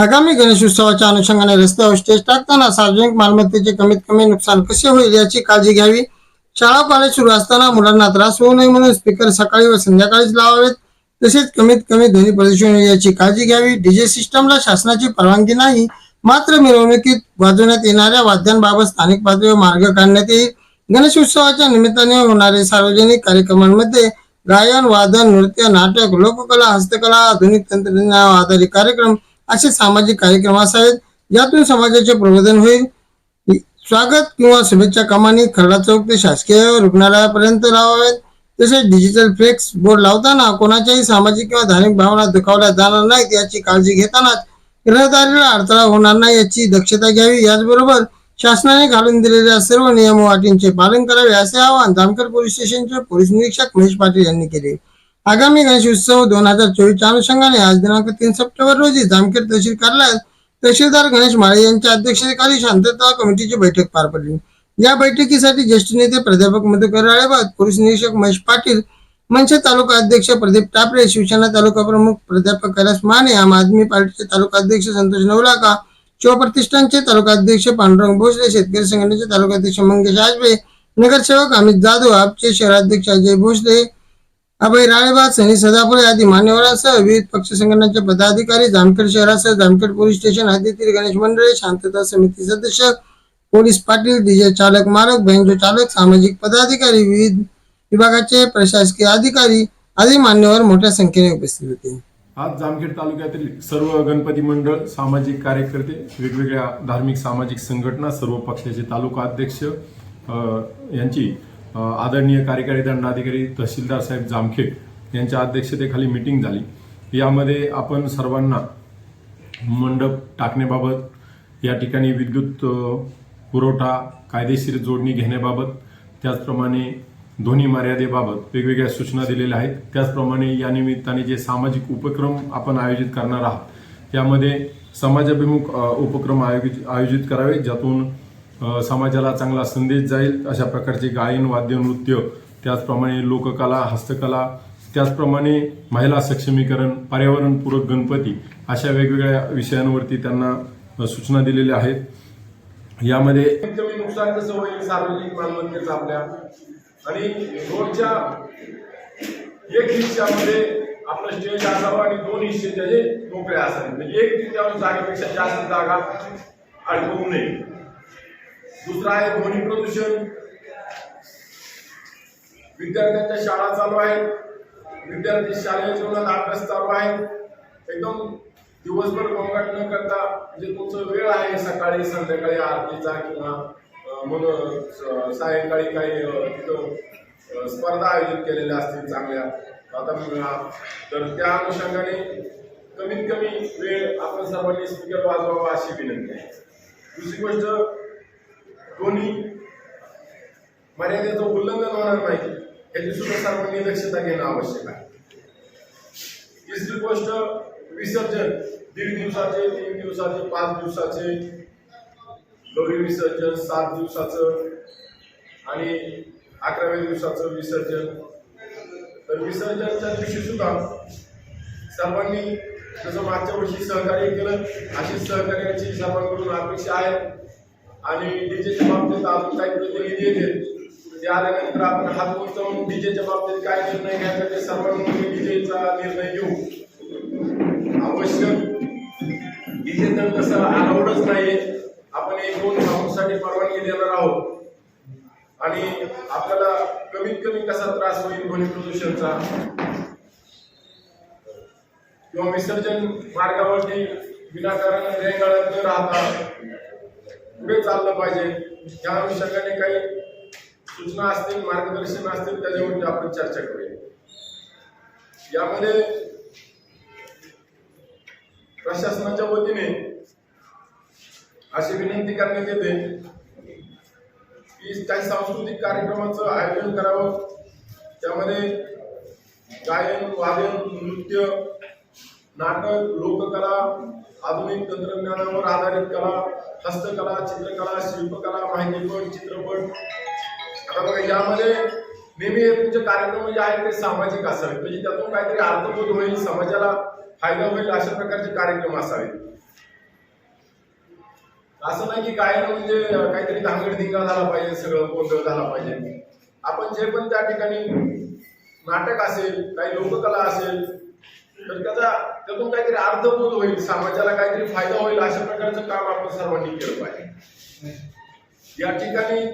आगामी गणेश उत्सवाच्या अनुषंगाने रस्त्यावर स्टेज टाकताना सार्वजनिक मालमत्तेचे कमीत कमी नुकसान कसे होईल याची काळजी घ्यावी. शाळा कॉलेज सुरू असताना मुलांना त्रास होऊ नये म्हणून स्पीकर सकाळी व संध्याकाळीच लावावेत. तसेच कमीत कमी ध्वनी प्रदूषण याची काळजी घ्यावी. डीजे सिस्टमला शासनाची परवानगी नाही. मात्र मिरवणुकीत वाजवण्यात येणाऱ्या वाद्यांबाबत स्थानिक पातळीवर मार्ग काढण्यात येईल. गणेश उत्सवाच्या निमित्ताने होणारे सार्वजनिक कार्यक्रमांमध्ये गायन वादन नृत्य नाटक लोककला हस्तकला आधुनिक तंत्रज्ञानावर आधारित कार्यक्रम असे सामाजिक कार्यक्रम असावेत यातून समाजाचे प्रबोधन होईल. स्वागत किंवा शुभेच्छा कामांनी खरडा चौक ते शासकीय रुग्णालयापर्यंत लावावेत. तसेच डिजिटल फ्लेक्स बोर्ड लावताना कोणाच्याही सामाजिक किंवा धार्मिक भावना दुखावल्या जाणार नाहीत याची काळजी घेतानाच ग्रहदारीला अडथळा होणार नाही याची दक्षता घ्यावी. याचबरोबर शासनाने घालून दिलेल्या सर्व नियम व अटींचे पालन करावे असे आवाहन जामखेड पोलीस स्टेशनचे पोलीस निरीक्षक महेश पाटील यांनी केले. आगामी गणेश उत्सव दोन हजार चोवीसच्या अनुषंगाने आज दिनांक तीन सप्टेंबर रोजी जामखेड तहसील कार्यालयात तहसीलदार गणेश माळे यांच्या अध्यक्षतेखाली शांतता कमिटीची बैठक पार पडली. या बैठकीसाठी ज्येष्ठ नेते प्राध्यापक मधुकर राळेबाद पोलीस निरीक्षक महेश पाटील मनसे तालुका अध्यक्ष प्रदीप टापरे शिवसेना तालुका प्रमुख प्राध्यापक कैलास माने आम आदमी पार्टीचे तालुका अध्यक्ष संतोष नवलाका शिवप्रतिष्ठानचे तालुका अध्यक्ष पांडुरंग भोसले शेतकरी संघटनेचे तालुका अध्यक्ष मंगेश आजबे नगरसेवक अमित जाधव आपचे शहराध्यक्ष अजय भोसले अभय राळेबाग सनी सदापुरे आदी मान्यवरांसह विविध पक्ष संघटनांचे पदाधिकारी जामखेड शहरासह जामखेड पोलीस स्टेशन हद्दीतील गणेश मंडळे शांतता समिती सदस्य पोलीस पाटील डीजे चालक मालक बँजो चालक सामाजिक पदाधिकारी विविध विभागाचे प्रशासकीय अधिकारी आदी मान्यवर मोठ्या संख्येने उपस्थित होते. आज जामखेड तालुक्यातील सर्व गणपती मंडळ सामाजिक कार्यकर्ते वेगवेगळ्या धार्मिक सामाजिक संघटना सर्व पक्षाचे तालुका अध्यक्ष यांची आदरणीय कार्यकारी दंडाधिकारी तहसीलदार साहेब जामखेड यांच्या अध्यक्षतेखाली मीटिंग झाली. यामध्ये आपण सर्वांना मंडप टाकण्याबाबत या ठिकाणी विद्युत पुरवठा कायदेशीर जोडणी घेण्याबाबत त्याचप्रमाणे ध्वनी मर्यादेबाबत वेगवेगळ्या सूचना दिलेल्या आहेत. त्याचप्रमाणे या निमित्ताने जे सामाजिक उपक्रम आपण आयोजित करणार आहात त्यामध्ये समाजाभिमुख उपक्रम आयोजित आयोजित करावे ज्यातून समाजाला चांगला संदेश जाईल अशा प्रकारचे गायन वाद्य नृत्य त्याचप्रमाणे लोककला हस्तकला त्याचप्रमाणे महिला सक्षमीकरण पर्यावरणपूरक गणपती अशा वेगवेगळ्या विषयांवरती त्यांना सूचना दिलेल्या आहेत. यामध्ये कमी नुकसान कसं होईल? सार्वजनिक मालमत्तेचं आपल्या. आणि रोडच्या एक हिस्स्यामध्ये आपलं स्टेज असावं आणि दोन हिस्से त्याचे मोकळे असावे. म्हणजे एक तृतीयांश जागेपेक्षा जास्त जागा अडकवू नये. दुसरा आहे ध्वनी प्रदूषण. विद्यार्थ्यांच्या शाळा चालू आहेत. विद्यार्थी शालेय जीवनात अभ्यास चालू आहे एकदम दिवसभर गोंगाट न करता म्हणजे तुमचं वेळ आहे सकाळी संध्याकाळी आरतीचा किंवा म्हणून मग सायंकाळी काही तिथं स्पर्धा आयोजित केलेल्या असतील चांगल्या. आता तर त्या अनुषंगाने कमीत कमी वेळ आपण सर्वांनी स्पीकर वाजवावा अशी विनंती आहे. दुसरी गोष्ट दोन्ही मर्यादेचं उल्लंघन होणार नाही. याची सुद्धा सर्वांनी दक्षता घेणं आवश्यक आहे. तिसरी गोष्ट विसर्जन. दीड दिवसाचे तीन दिवसाचे पाच दिवसाचे. गौरी विसर्जन सात दिवसाचं आणि अकराव्या दिवसाचं विसर्जन. तर विसर्जनच्या दिवशी सुद्धा सर्वांनी जसं मागच्या वर्षी सहकार्य केलं अशीच सहकार्याची सर्वांकडून अपेक्षा आहे. आणि डीजेच्या बाबतीत अजून काही प्रतिनिधी येतील ते आल्यानंतर आपण हात उचलून डीजेच्या बाबतीत काय निर्णय घ्यायचा ते सर्वांनी डीजेचा निर्णय घेऊ. आवश्यक डीजे तर तसं अलाउडच नाहीये. आपण एक दोन परवानगी देणार आहोत. आणि आपल्याला कमीत कमी कसा त्रास होईल ध्वनी प्रदूषणचा? किंवा विसर्जन मार्गावरती विनाकारण रेंगाळत न राहता पुढे चाललं पाहिजे. त्या अनुषंगाने काही सूचना असतील मार्गदर्शन असतील त्याच्यावरती आपण चर्चा करूया. यामध्ये प्रशासनाच्या वतीने अशी विनंती करण्यात येते की काही सांस्कृतिक कार्यक्रमाचं आयोजन करावं. त्यामध्ये गायन वादन नृत्य नाटक लोककला आधुनिक तंत्रज्ञानावर आधारित कला हस्तकला चित्रकला शिल्पकला माहितीपट चित्रपट. आता बघा यामध्ये नेहमी हे तुमचे कार्यक्रम जे आहेत ते सामाजिक असावेत. म्हणजे त्यातून काहीतरी अर्थबोध होईल समाजाला फायदा होईल अशा प्रकारचे कार्यक्रम असावेत. असं नाही की गायन म्हणजे काहीतरी धांगडधिंगा झाला पाहिजे सगळं गोंधळ झाला पाहिजे. आपण जे पण त्या ठिकाणी नाटक असेल काही लोककला असेल तर त्याचा त्यातून काहीतरी अर्थबोध होईल समाजाला काहीतरी फायदा होईल अशा प्रकारचं काम आपण सर्वांनी केलं पाहिजे. या ठिकाणी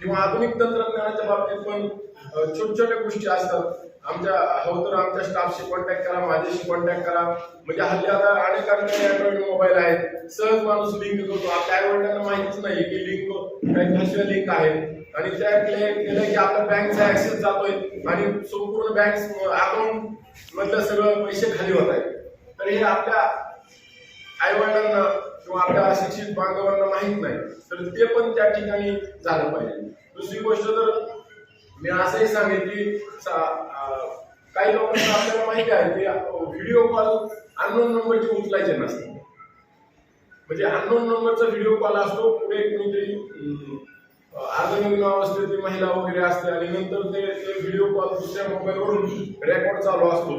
किंवा आधुनिक तंत्रज्ञानाच्या बाबतीत पण अ, छोट्या छोट्या गोष्टी असतात. आमच्या हवं तर आमच्या स्टाफशी कॉन्टॅक्ट करा माझ्याशी कॉन्टॅक्ट करा. म्हणजे हल्ली आता अनेकांकडे अँड्रॉइड मोबाईल आहेत. सहज माणूस लिंक करतो. आपल्या आई वडिलांना माहितीच नाही की लिंक काही फसव्या लिंक आहे. आणि त्या केलं की आपल्या बँकचा ऍक्सेस जातोय आणि संपूर्ण बँक अकाउंट मधलं सगळं पैसे खाली होत आहेत. तर हे आपल्या आईवडिलांना किंवा आपल्या अशिक्षित बांधवांना माहीत नाही तर ते पण त्या ठिकाणी झालं पाहिजे. दुसरी गोष्ट तर मी असंही सांगेन की काही लोकांना आपल्याला माहिती आहे की व्हिडिओ कॉल अननोन नंबरचे उचलायचे नसतात. म्हणजे अननोन नंबरचा व्हिडिओ कॉल असतो पुढे कोणीतरी अं, अर्धनग्न अवस्थेतली महिला वगैरे असते आणि नंतर ते व्हिडिओ कॉल दुसऱ्या मोबाईलवरून रेकॉर्ड चालू असतो.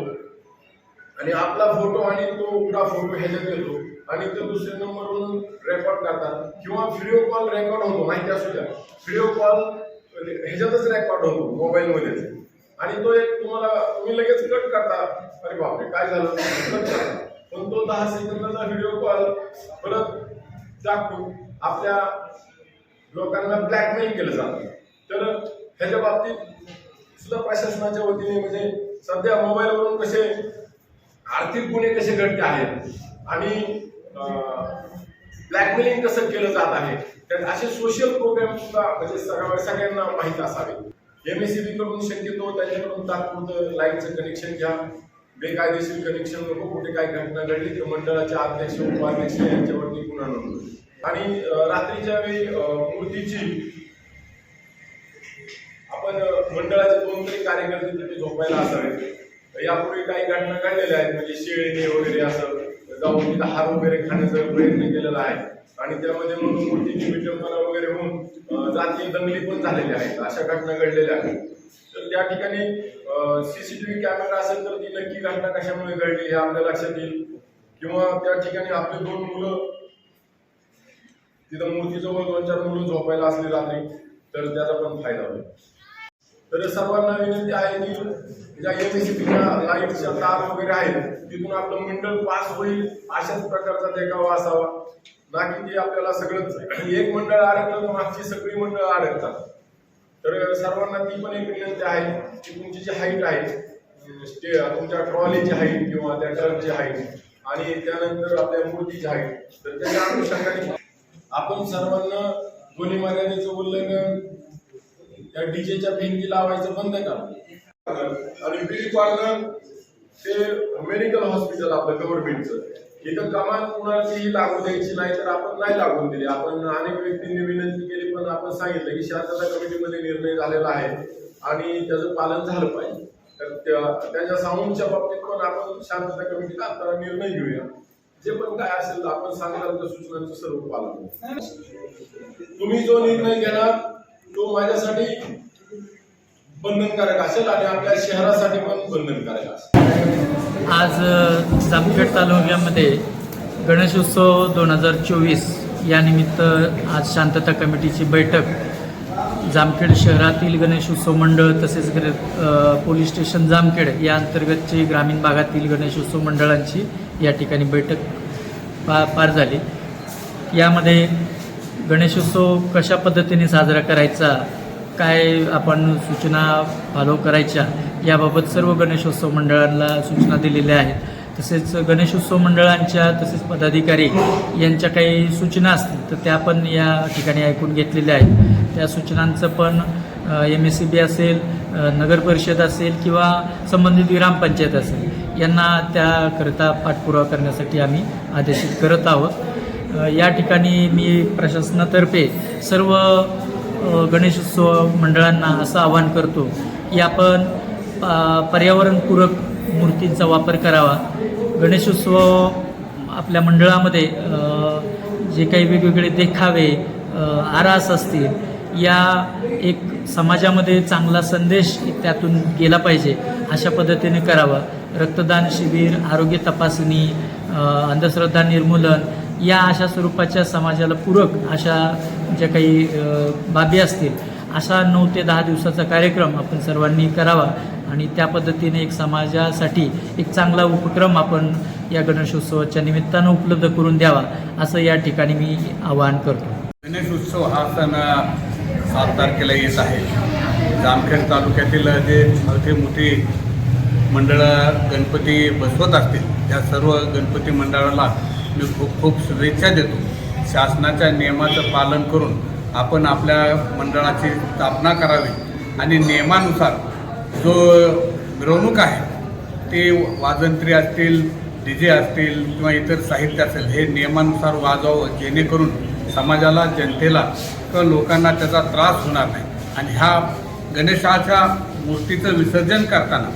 आणि आपला फोटो आणि तो उघडा फोटो ह्याच्यात येतो. आणि ते दुसऱ्या नंबरवरून रेकॉर्ड करतात. किंवा व्हिडिओ कॉल रेकॉर्ड होतो माहिती असू द्या. व्हिडिओ कॉल ह्याच्यातच रेकॉर्ड होतो मोबाईलमध्येच आणि तो एक तुम्हाला तुम्ही लगेच कट करता. अरे बापरे काय झालं? कट करता. पण तो दहा सेकंदाचा व्हिडिओ कॉल परत दाखवून आपल्या लोकांना ब्लॅकमेल केलं जातं. तर ह्याच्या बाबतीत सुद्धा प्रशासनाच्या वतीने म्हणजे सध्या मोबाईलवरून कसे आर्थिक गुन्हे कसे घडते आहेत आणि ब्लॅकमेलिंग कसं केलं जात आहे? त्यात असे सोशल प्रोग्राम सुद्धा म्हणजे सगळ्यांना माहीत असावे. एमएससीबी कडून शक्यतो त्यांच्याकडून तात्पुरतं लाईनचं कनेक्शन घ्या. बेकायदेशीर कनेक्शन नको कुठे काय घटना घडली तर मंडळाचे अध्यक्ष उपाध्यक्ष यांच्यावरती गुन्हा नोंदवला आणि रात्रीच्या वेळी मूर्तीची आपण मंडळाचे दोन तरी कार्यकर्ते तिथे झोपायला असावेत. यापूर्वी काही घटना घडलेल्या आहेत म्हणजे शेळीने वगैरे असं जाऊन तिथं हार वगैरे खाण्याचा प्रयत्न केलेला आहे. आणि त्यामध्ये मग मूर्तीची विटंबना वगैरे होऊन जाती दंगली पण झालेल्या आहेत. अशा घटना घडलेल्या आहेत. तर त्या ठिकाणी सीसीटीव्ही कॅमेरा असेल तर ती नक्की घटना कशामुळे घडली हे आपल्या लक्षात येईल. किंवा त्या ठिकाणी आपले दोन मुलं तिथं मूर्तीजवळ दोन चार मुलं झोपायला असली रात्री तर त्याचा पण फायदा होईल. तर सर्वांना विनंती आहे की ज्या एमएससीपीच्या लाईटच्या तार वगैरे आहेत तिथून आपलं मंडळ पास होईल अशाच प्रकारचा देखावा असावा. ना की ते आपल्याला सगळंच एक मंडळ अडकलं तर मागची सगळी मंडळ अडकतात. तर सर्वांना ती पण एक विनंती आहे की तुमची जी हाईट आहे स्टे तुमच्या ट्रॉलीची हाईट किंवा त्या टर्नची हाईट आणि त्यानंतर आपल्या मूर्तीची हाईट तर त्याच्या अनुषंगाने आपण सर्वांना ध्वनी मर्यादेचं उल्लंघन त्या डीजेच्या भिंती लावायचं बंद करा आणि बिल पार्लर ते मेडिकल हॉस्पिटल आपलं गव्हर्नमेंटचं इथं कमान कुणाची लागू द्यायची नाही तर आपण नाही लागून दिली. आपण अनेक व्यक्तींनी विनंती केली पण आपण सांगितलं की शांतता कमिटीमध्ये निर्णय झालेला आहे आणि त्याचं पालन झालं पाहिजे. तर त्याच्या साऊंडच्या बाबतीत पण आपण शांतता कमिटीला आता निर्णय घेऊया. जे पण काय असेल तर आपण सांगणार त्या सूचनांचं सर्व पालन तुम्ही जो निर्णय घेणार तो माझ्यासाठी बंधनकारक असेल आणि आपल्या शहरासाठी पण बंधनकारक असेल. आज जामखेड तालुक्यामध्ये गणेशोत्सव दोन हजार चोवीस यानिमित्त आज शांतता कमिटीची बैठक. जामखेड शहरातील गणेशोत्सव मंडळ तसेच पोलीस स्टेशन जामखेड या अंतर्गतची ग्रामीण भागातील गणेशोत्सव मंडळांची या ठिकाणी बैठक पा पार झाली. यामध्ये गणेशोत्सव कशा पद्धतीने साजरा करायचा काय आपण सूचना फॉलो करायच्या याबाबत सर्व गणेशोत्सव मंडळांना सूचना दिलेल्या आहेत. तसेच गणेशोत्सव मंडळांच्या तसेच पदाधिकारी यांच्या काही सूचना असतील तर त्या पण या ठिकाणी ऐकून घेतलेल्या आहेत. त्या सूचनांचं पण एम एस सी बी असेल नगरपरिषद नगर परिषद असेल किंवा संबंधित ग्रामपंचायत असेल यांना त्याकरिता पाठपुरावा करण्यासाठी आम्ही आदेशित करत आहोत. या ठिकाणी मी प्रशासनातर्फे सर्व गणेशोत्सव मंडळांना असं आवाहन करतो की आपण पर्यावरणपूरक मूर्तींचा वापर करावा. गणेशोत्सव आपल्या मंडळामध्ये जे काही वेगवेगळे देखावे आरास असतील या एक समाजामध्ये चांगला संदेश त्यातून गेला पाहिजे अशा पद्धतीने करावा. रक्तदान शिबिर आरोग्य तपासणी अंधश्रद्धा निर्मूलन या अशा स्वरूपाच्या समाजाला पूरक अशा ज्या काही बाबी असतील असा नऊ ते दहा दिवसाचा कार्यक्रम आपण सर्वांनी करावा आणि त्या पद्धतीने एक समाजासाठी एक चांगला उपक्रम आपण या गणेशोत्सवाच्या निमित्तानं उपलब्ध करून द्यावा असं या ठिकाणी मी आवाहन करतो. गणेशोत्सव हा सण सात तारखेला येत आहे. जामखेड तालुक्यातील जे मोठे मोठी मंडळं गणपती बसवत असतील त्या सर्व गणपती मंडळाला मी खूप खूप शुभेच्छा देतो. शासनाच्या नियमाचं पालन करून आपण आपल्या मंडळाची स्थापना करावी. आणि नियमानुसार जो मिरवणूक आहे ते वाजंत्री असतील डी जे असतील किंवा इतर साहित्य असेल हे नियमानुसार वाजवावं जेणेकरून समाजाला जनतेला किंवा लोकांना त्याचा त्रास होणार नाही. आणि ह्या गणेशाच्या मूर्तीचं विसर्जन करताना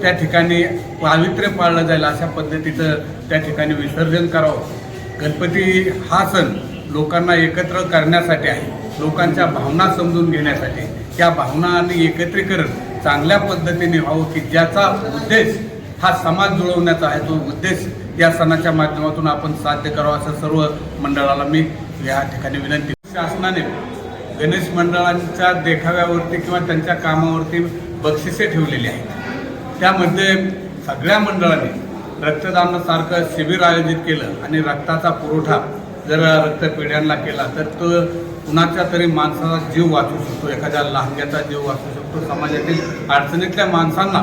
त्या ठिकाणी पावित्र्य पाळलं जाईल अशा पद्धतीचं त्या ठिकाणी विसर्जन करावं. गणपती हा सण लोकांना एकत्र करण्यासाठी आहे. लोकांच्या भावना समजून घेण्यासाठी. त्या भावना आणि एकत्रीकरण चांगल्या पद्धतीने व्हावं की ज्याचा उद्देश हा समाज जुळवण्याचा आहे. तो उद्देश या सणाच्या माध्यमातून आपण साध्य करावा असं सर्व मंडळाला मी या ठिकाणी विनंती शासनाने गणेश मंडळांच्या देखाव्यावरती किंवा त्यांच्या कामावरती बक्षिसे ठेवलेली आहेत. त्यामध्ये सगळ्या मंडळांनी रक्तदानासारखं शिबिर आयोजित केलं आणि रक्ताचा पुरवठा जर रक्तपेढ्यांना केला तर तो कुणाच्या तरी माणसाचा जीव वाचू शकतो एखाद्या लहानग्याचा जीव वाचू शकतो. समाजातील अडचणीतल्या माणसांना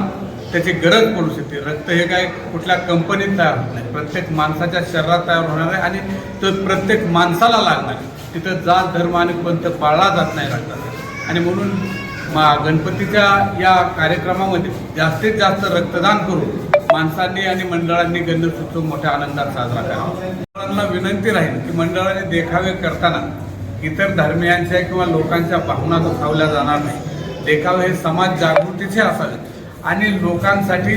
त्याची गरज पडू शकते. रक्त हे काय कुठल्या कंपनीत तयार होत नाही. प्रत्येक माणसाच्या शरीरात तयार होणार आहे आणि तो प्रत्येक माणसाला लागणार आहे. तिथं जात धर्म आणि पंथ पाळला जात नाही रक्ताचा. आणि म्हणून मा गणपतीच्या या कार्यक्रमामध्ये जास्तीत जास्त रक्तदान करून माणसांनी आणि मंडळांनी गणेशोत्सव मोठ्या आनंदात साजरा करावा. मंडळांना विनंती राहील की मंडळाने देखावे करताना इतर धर्मियांच्या किंवा लोकांच्या भावना दुखावल्या जाणार नाही. देखावे हे समाज जागृतीचे असावेत आणि लोकांसाठी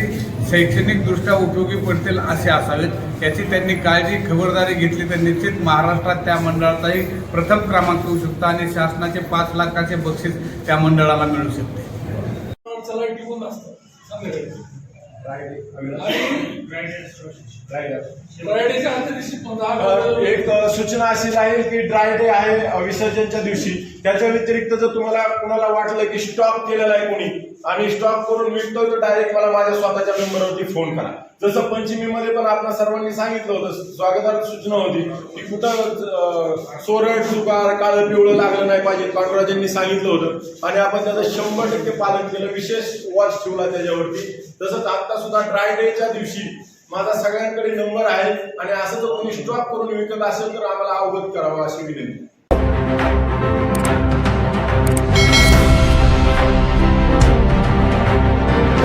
शैक्षणिकदृष्ट्या उपयोगी पडतील असे असावेत याची त्यांनी काळजी खबरदारी घेतली तर निश्चित महाराष्ट्रात त्या मंडळाचाही प्रथम क्रमांक येऊ शकतो आणि शासनाचे पाच लाखाचे बक्षीस त्या मंडळाला मिळू शकते. एक सूचना अशी राहील की ड्राय डे आहे विसर्जनच्या दिवशी. त्याच्या व्यतिरिक्त जर तुम्हाला कुणाला वाटलं की स्टॉक केलेला आहे कोणी आणि स्टॉक करून मिळतोय तर डायरेक्ट मला माझ्या स्वतःच्या नंबरवरती फोन करा. जसं पंचमीमध्ये पण आपण सर्वांनी सांगितलं होतं स्वागतार्थ सूचना होती की कुठं सोरड सुकार काळं पिवळं लागलं नाही पाहिजे पांडुराजांनी सांगितलं होतं. आणि आपण त्याचं शंभर टक्के पालन केलं विशेष वॉच ठेवला त्याच्यावरती. तसंच आता सुद्धा ड्राय डेच्या दिवशी माझा सगळ्यांकडे नंबर आहे आणि असं जर कोणी स्टॉक करून विकत असेल तर आम्हाला अवगत करावं अशी विनंती.